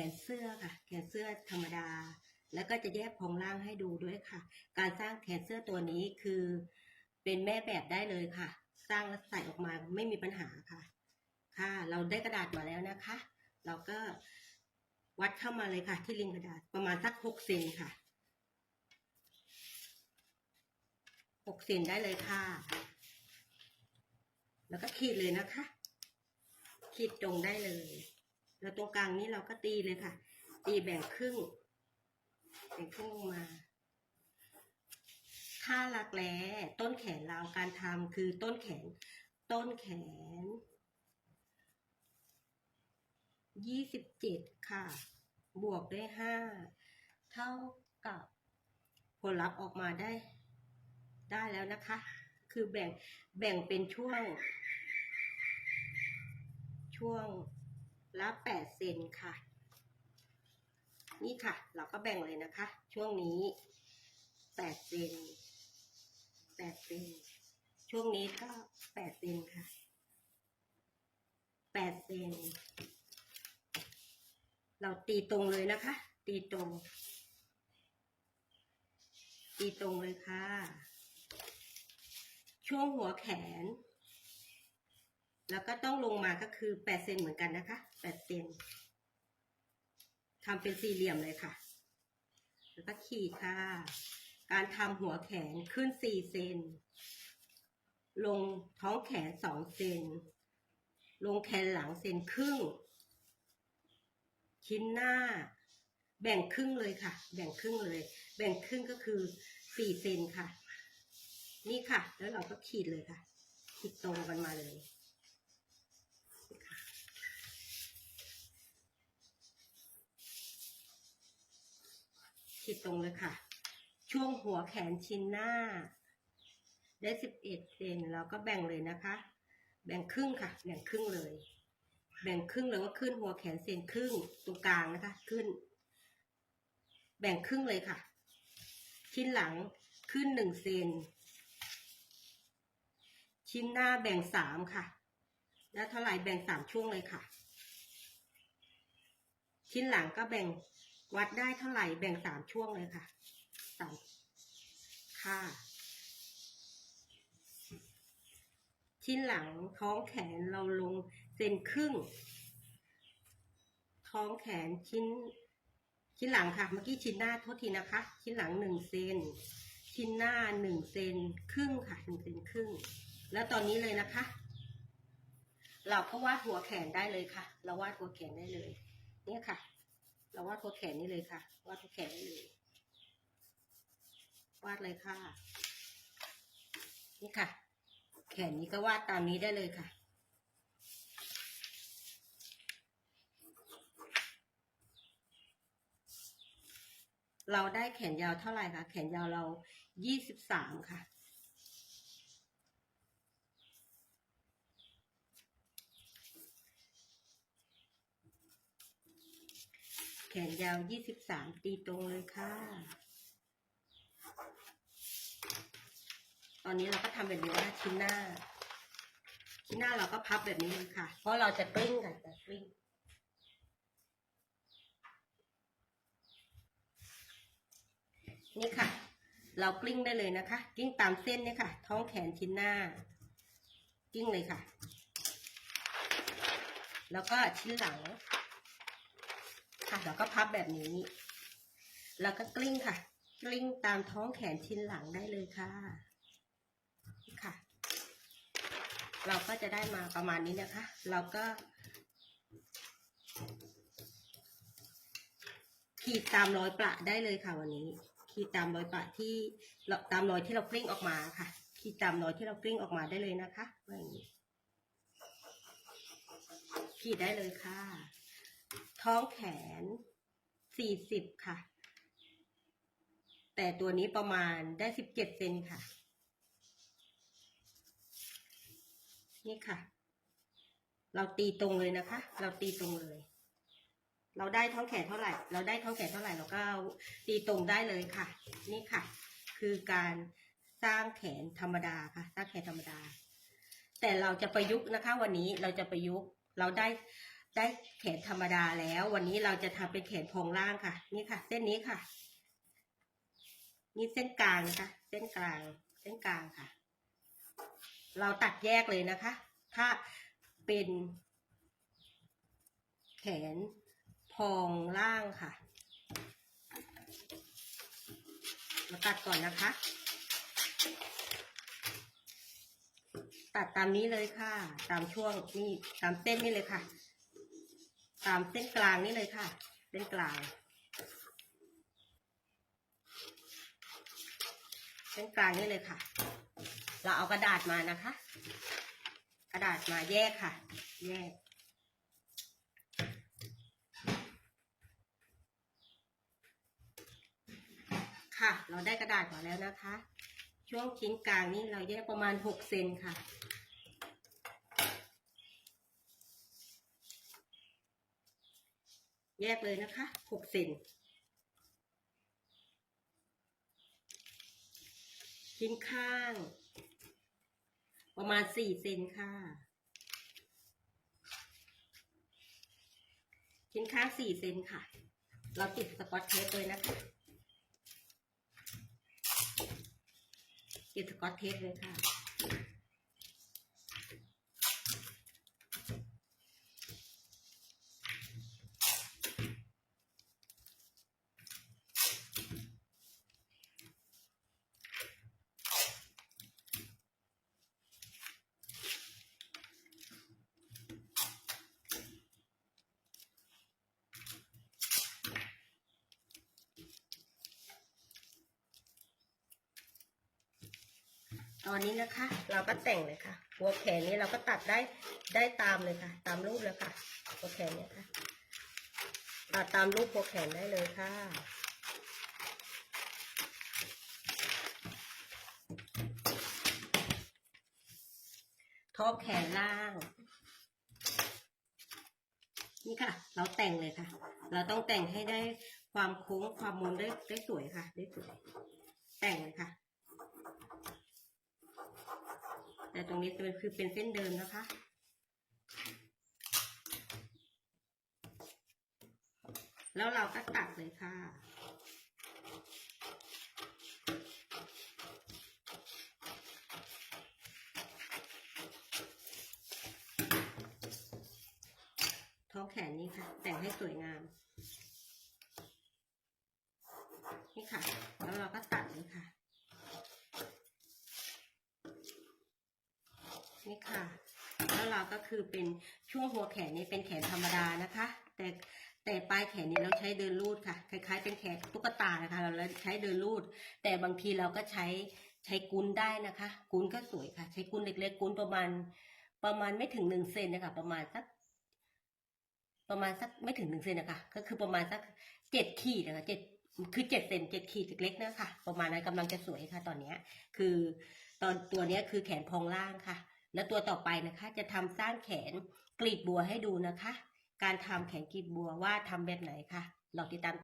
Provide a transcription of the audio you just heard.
แขนเสื้อค่ะ แขนเสื้อธรรมดา แล้วก็จะแยกของล่างให้ดูด้วยค่ะ การสร้างแขนเสื้อตัวนี้คือเป็นแม่แบบได้เลยค่ะ สร้างแล้วใส่ออกมาไม่มีปัญหาค่ะ ค่ะ เราได้กระดาษมาแล้วนะคะ เราก็วัดเข้ามาเลยค่ะ ที่ริมกระดาษประมาณสักหกเซนค่ะหกเซนได้เลยค่ะ แล้วก็ขีดเลยนะคะ ขีดตรงได้เลย แล้วตรงกลางนี้เราก็ตีเลยค่ะ ตีแบ่งครึ่งแบ่งครึ่งมาค่าหลักแร้ต้นแขนเราการทำคือต้นแขน ต้นแขนยี่สิบเจ็ดค่ะ บวกด้วยห้าเท่ากับผลลัพธ์ออกมาได้ ได้แล้วนะคะ คือแบ่งแบ่งเป็นช่วง ช่วง ละแปดเซนค่ะ นี่ค่ะ เราก็แบ่งเลยนะคะ ช่วงนี้แปดเซนแปดเซนช่วงนี้ก็แปดเซนค่ะแปดเซนเราตีตรงเลยนะคะ ตีตรง ตีตรงเลยค่ะ ช่วงหัวแขน แล้วก็ต้องลงมาก็คือแปดเซนเหมือนกันนะคะแปดเซนทำเป็นสี่เหลี่ยมเลยค่ะ แล้วก็ขีดค่ะ การทำหัวแขนขึ้นสี่เซนลงท้องแขนสองเซนลงแขนหลังเซนครึ่ง ชิ้นหน้า แบ่งครึ่งเลยค่ะ แบ่งครึ่งเลย แบ่งครึ่งก็คือสี่เซนค่ะ นี่ค่ะ แล้วเราก็ขีดเลยค่ะ ขีดตรงกันมาเลยนี่ค่ะ ขีดตรงเลยค่ะ ช่วงหัวแขนชิ้นหน้า ได้สิบเอ็ดเซนเราก็แบ่งเลยนะคะ แบ่งครึ่งค่ะ แบ่งครึ่งเลย แบ่งครึ่งเลยว่าขึ้นหัวแขนเซนครึ่งตรงกลางนะคะขึ้น แบ่งครึ่งเลยค่ะ ชิ้นหลังขึ้นหนึ่งเซนชิ้นหน้าแบ่งสามค่ะ แล้วเท่าไหร่แบ่งสามช่วงเลยค่ะ ชิ้นหลังก็แบ่ง วัดได้เท่าไหร่แบ่งสามช่วงเลยค่ะสามค่ะ ชิ้นหลังท้องแขนเราลงเซนครึ่ง ท้องแขนชิ้น ชิ้นหลังค่ะ เมื่อกี้ชิ้นหน้าโทษทีนะคะ ชิ้นหลังหนึ่งเซน ชิ้นหน้าหนึ่งเซนครึ่งค่ะหนึ่งเซนครึ่ง แล้วตอนนี้เลยนะคะ เราก็วาดหัวแขนได้เลยค่ะ เราวาดหัวแขนได้เลย เนี่ยค่ะ เราวาดหัวแขนนี่เลยค่ะ วาดหัวแขนได้เลย วาดเลยค่ะ นี่ค่ะ แขนนี้ก็วาดตามนี้ได้เลยค่ะ เราได้แขนยาวเท่าไหร่คะ แขนยาวเรายี่สิบสามค่ะ นยาวยี่สิบสามตีตรงเลยค่ะ ตอนนี้เราก็ทำแบบนี้ว่าชิ้นหน้า ชิ้นหน้าเราก็พับแบบนี้เลยค่ะ เพราะเราจะกลิ้งกันจะกลิ้งนี่ค่ะ เรากลิ้งได้เลยนะคะ กลิ้งตามเส้นเนี่ยค่ะ ท้องแขนชิ้นหน้า กลิ้งเลยค่ะ แล้วก็ชิ้นหลัง ค่ะแล้วก็พับแบบนี้ แล้วก็กลิ้งค่ะ กลิ้งตามท้องแขนชิ้นหลังได้เลยค่ะค่ะ เราก็จะได้มาประมาณนี้นะคะ เราก็ ขีดตามรอยประได้เลยค่ะวันนี้ ขีดตามรอยประที่เราตามรอยที่เรากลิ้งออกมาค่ะ ขีดตามรอยที่เรากลิ้งออกมาได้เลยนะคะอย่างนี้ขีดได้เลยค่ะ ท้องแขนสี่สิบค่ะ แต่ตัวนี้ประมาณได้สิบเจ็ดเซนค่ะ นี่ค่ะ เราตีตรงเลยนะคะ เราตีตรงเลย เราได้ท้องแขนเท่าไหร่ เราได้ท้องแขนเท่าไหร่เราก็ตีตรงได้เลยค่ะ นี่ค่ะ คือการสร้างแขนธรรมดาค่ะ สร้างแขนธรรมดา แต่เราจะประยุกต์นะคะ วันนี้เราจะประยุกต์เราได้ ได้แขนธรรมดาแล้ว วันนี้เราจะทำเป็นแขนพองล่างค่ะ นี่ค่ะ เส้นนี้ค่ะ นี่เส้นกลางนะคะ เส้นกลาง เส้นกลางค่ะ เราตัดแยกเลยนะคะ ถ้าเป็น แขนพองล่างค่ะมาตัดก่อนนะคะ ตัดตามนี้เลยค่ะ ตามช่วงนี่ตามเส้นนี่เลยค่ะ ตามเส้นกลางนี่เลยค่ะ เส้นกลาง เส้นกลางนี่เลยค่ะ เราเอากระดาษมานะคะ กระดาษมาแยกค่ะ แยกค่ะ เราได้กระดาษมาแล้วนะคะ ช่วงชิ้นกลางนี่เราแยกประมาณหกเซนค่ะ แยกเลยนะคะหกเซนชิ้นข้าง ประมาณสี่เซนค่ะ ชิ้นข้างสี่เซนค่ะ เราติดสกอตเทปเลยนะคะติดสกอตเทปเลยค่ะ ตอนนี้นะคะ เราก็แต่งเลยค่ะ หัวแขนนี้เราก็ตัดได้ได้ตามเลยค่ะ ตามรูปเลยค่ะ หัวแขนเนี่ยค่ะ ตัดตามรูปหัวแขนได้เลยค่ะท็อปแขนล่าง นี่ค่ะ เราแต่งเลยค่ะ เราต้องแต่งให้ได้ความโค้งความมนได้ได้สวยค่ะ ได้สวย แต่งเลยค่ะ แต่ตรงนี้เป็นคือเป็นเส้นเดิมนะคะ แล้วเราก็ตัดเลยค่ะท้องแขนนี่ค่ะ แต่งให้สวยงาม นี่ค่ะ แล้วเราก็ตัดเลยค่ะ นี่ค่ะ แล้วเราก็คือเป็นช่วงหัวแขนนี้เป็นแขนธรรมดานะคะ แต่แต่ปลายแขนนี้เราใช้เดินรูดค่ะ คล้ายๆ เป็นแขนตุ๊กตานะคะ เราใช้เดินรูด แต่บางทีเราก็ใช้ใช้กุนได้นะคะ กุนก็สวยค่ะ ใช้กุนเล็กๆกุนประมาณ ประมาณไม่ถึงหนึ่งเซนนะคะ ประมาณสักประมาณสักไม่ถึงหนึ่งเซนนะคะ ก็คือประมาณสักเจ็ดขีดนะคะเจ็ดคือเจ็ดเซนเจ็ดขีดเล็กๆนะคะประมาณนั้นกำลังจะสวยค่ะ ตอนเนี้ย คือตอนตัวเนี้ยคือแขนพองล่างค่ะ แล้วตัวต่อไปนะคะ จะทำสร้างแขนกรีดบัวให้ดูนะคะ การทำแขนกรีดบัวว่าทำแบบไหนค่ะลองติดตาม